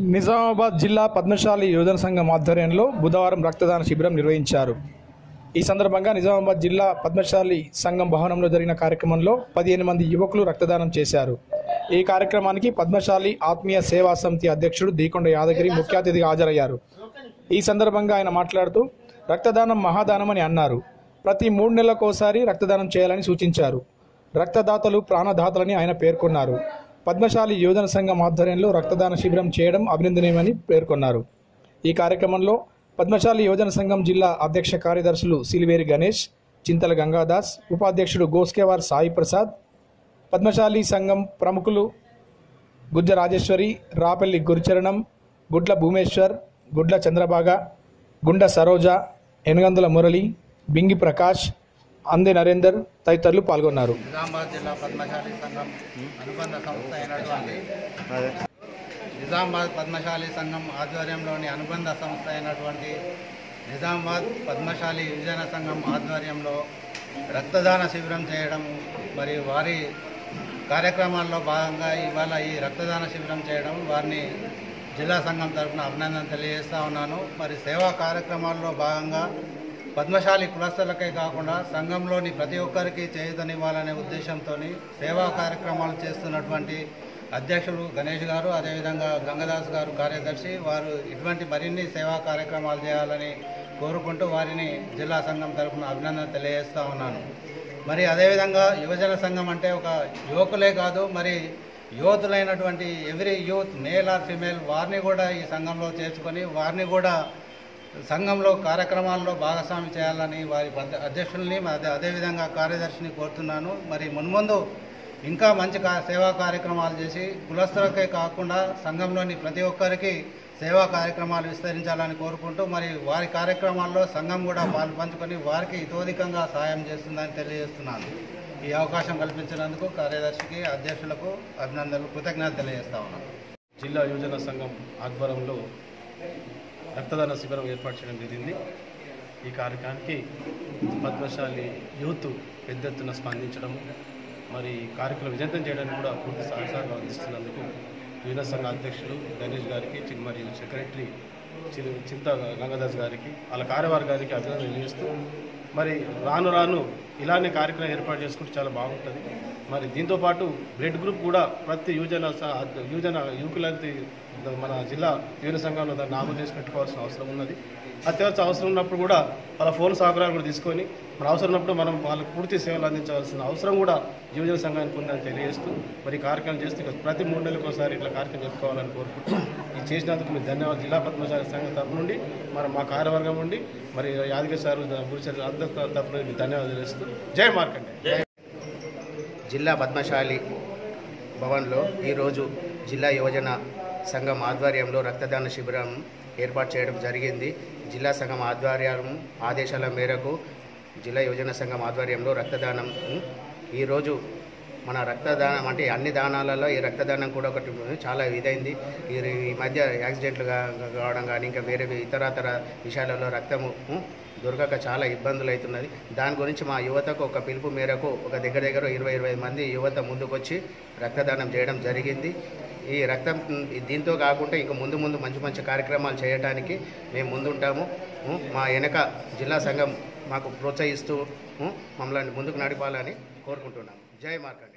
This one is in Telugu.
నిజామాబాద్ జిల్లా పద్మశాలి యువజన సంఘం ఆధ్వర్యంలో బుధవారం రక్తదాన శిబిరం నిర్వహించారు. ఈ సందర్భంగా నిజామాబాద్ జిల్లా పద్మశాలి సంఘం భవనంలో జరిగిన కార్యక్రమంలో పదిహేను మంది యువకులు రక్తదానం చేశారు. ఈ కార్యక్రమానికి పద్మశాలి ఆత్మీయ సేవా సమితి అధ్యక్షుడు దీకొండ యాదగిరి ముఖ్య అతిథిగా హాజరయ్యారు. ఈ సందర్భంగా ఆయన మాట్లాడుతూ రక్తదానం మహాదానమని అన్నారు. ప్రతి మూడు నెలలకోసారి రక్తదానం చేయాలని సూచించారు. రక్తదాతలు ప్రాణదాతలని ఆయన పేర్కొన్నారు. పద్మశాలి యోజన సంఘం ఆధ్వర్యంలో రక్తదాన శిబిరం చేయడం అభినందనీయమని పేర్కొన్నారు. ఈ కార్యక్రమంలో పద్మశాలి యోజన సంఘం జిల్లా అధ్యక్ష కార్యదర్శులు సిలివేరి గణేష్ చింతల గంగాదాస్ ఉపాధ్యక్షుడు గోస్కేవార్ సాయి ప్రసాద్ పద్మశాలి సంఘం ప్రముఖులు గుజ్జ రాజేశ్వరి రాపల్లి గురుచరణం గుడ్ల భూమేశ్వర్ గుడ్ల చంద్రబాగ గుండ సరోజ ఎనుగందుల మురళి బింగి ప్రకాష్ అంది నరేందర్ తదితరులు పాల్గొన్నారు. నిజామాబాద్ జిల్లా పద్మశాలి సంఘం అనుబంధ సంస్థ అయినటువంటి నిజామాబాద్ పద్మశాలి సంఘం ఆధ్వర్యంలోని అనుబంధ సంస్థ అయినటువంటి నిజామాబాద్ పద్మశాలి యువజన సంఘం ఆధ్వర్యంలో రక్తదాన శిబిరం చేయడం మరి వారి కార్యక్రమాల్లో భాగంగా ఇవాళ ఈ రక్తదాన శిబిరం చేయడం వారిని జిల్లా సంఘం తరఫున అభినందన తెలియజేస్తా ఉన్నాను. మరి సేవా కార్యక్రమాల్లో భాగంగా పద్మశాలి కులస్తులకే కాకుండా సంఘంలోని ప్రతి ఒక్కరికి చేయుతనివ్వాలనే ఉద్దేశంతో సేవా కార్యక్రమాలు చేస్తున్నటువంటి అధ్యక్షుడు గణేష్ గారు అదేవిధంగా గంగదాస్ గారు కార్యదర్శి వారు ఇటువంటి మరిన్ని సేవా కార్యక్రమాలు చేయాలని కోరుకుంటూ వారిని జిల్లా సంఘం తరఫున అభినందన తెలియజేస్తా ఉన్నాను. మరి అదేవిధంగా యువజన సంఘం అంటే ఒక యువకులే కాదు మరి యువతులైనటువంటి every youth male or female వారిని కూడా ఈ సంఘంలో చేర్చుకొని వారిని కూడా సంఘంలో కార్యక్రమాల్లో భాగస్వామి చేయాలని వారి అధ్యక్షుల్ని అదేవిధంగా కార్యదర్శిని కోరుతున్నాను. మరి మున్ముందు ఇంకా మంచి సేవా కార్యక్రమాలు చేసి కులస్తులకే కాకుండా సంఘంలోని ప్రతి ఒక్కరికి సేవా కార్యక్రమాలు విస్తరించాలని కోరుకుంటూ మరి వారి కార్యక్రమాల్లో సంఘం కూడా పాలు పంచుకొని వారికి ఇతోధికంగా సాయం చేస్తుందని తెలియజేస్తున్నాను. ఈ అవకాశం కల్పించినందుకు కార్యదర్శికి అధ్యక్షులకు అభినందనలు కృతజ్ఞతలు తెలియజేస్తా ఉన్నాను. జిల్లా యువజన సంఘం ఆధ్వర్యంలో రక్తదాన శిబిరం ఏర్పాటు చేయడం జరిగింది. ఈ కార్యక్రమానికి పద్మశాలి యూత్ పెద్ద ఎత్తున స్పందించడం మరి ఈ కార్యక్రమం విజయంతం చేయడానికి కూడా పూర్తి సహకారం అందిస్తున్నందుకు యువన సంఘ అధ్యక్షులు గణేష్ గారికి చిన్న మరియు సెక్రటరీ చింత గంగాదాస్ గారికి వాళ్ళ కార్యవర్గానికి గారికి అభినందనలు తెలియజేస్తూ మరి రాను రాను ఇలానే కార్యక్రమం ఏర్పాటు చేసుకుంటే చాలా బాగుంటుంది. మరి దీంతో పాటు బ్లడ్ గ్రూప్ కూడా ప్రతి యువజన యువజన యువకులకి మన జిల్లా యువన సంఘంలో దాన్ని నామం చేసి పెట్టుకోవాల్సిన అవసరం ఉన్నది. అత్యవసర అవసరం ఉన్నప్పుడు కూడా వాళ్ళ ఫోన్ సహకారాలు కూడా తీసుకొని మన అవసరం ఉన్నప్పుడు మనం వాళ్ళకి పూర్తి సేవలు అందించవలసిన అవసరం కూడా యువజన సంఘానికి ఉందని తెలియజేస్తూ మరి కార్యక్రమం చేస్తూ ప్రతి మూడు నెలలకు ఒకసారి ఇట్లా కార్యక్రమం చెప్పుకోవాలని కోరుకుంటూ ఇది చేసినందుకు మీరు ధన్యవాదాలు. జిల్లా పద్మశాలి సంఘం తరఫు నుండి మరి మా కార్యవర్గం నుండి మరి యాదగిరి సార్ గురిచారు అందరి తరపు నుండి మీకు ధన్యవాదాలు తెలుస్తూ జై మార్కండే. జిల్లా పద్మశాలి భవన్లో ఈరోజు జిల్లా యువజన సంఘం ఆధ్వర్యంలో రక్తదాన శిబిరం ఏర్పాటు చేయడం జరిగింది. జిల్లా సంఘం ఆధ్వర్యం ఆదేశాల మేరకు జిల్లా యువజన సంఘం ఆధ్వర్యంలో రక్తదానం ఈరోజు మన రక్తదానం అంటే అన్ని దానాలలో ఈ రక్తదానం కూడా ఒకటి చాలా ఇదైంది. ఈ ఈ మధ్య యాక్సిడెంట్లు కావడం కానీ ఇంకా వేరే ఇతరతర విషయాలలో రక్తము దొరకక చాలా ఇబ్బందులు అవుతున్నది. దాని గురించి మా యువతకు ఒక పిలుపు మేరకు ఒక దగ్గర దగ్గర ఇరవై ఇరవై మంది యువత ముందుకొచ్చి రక్తదానం చేయడం జరిగింది. ఈ రక్తం దీంతో కాకుండా ఇంకా ముందు ముందు మంచి మంచి కార్యక్రమాలు చేయడానికి మేము ముందుంటాము. మా వెనక జిల్లా సంఘం మాకు ప్రోత్సహిస్తూ మమ్మల్ని ముందుకు నడిపాలని కోరుకుంటున్నాము. జై మార్కండి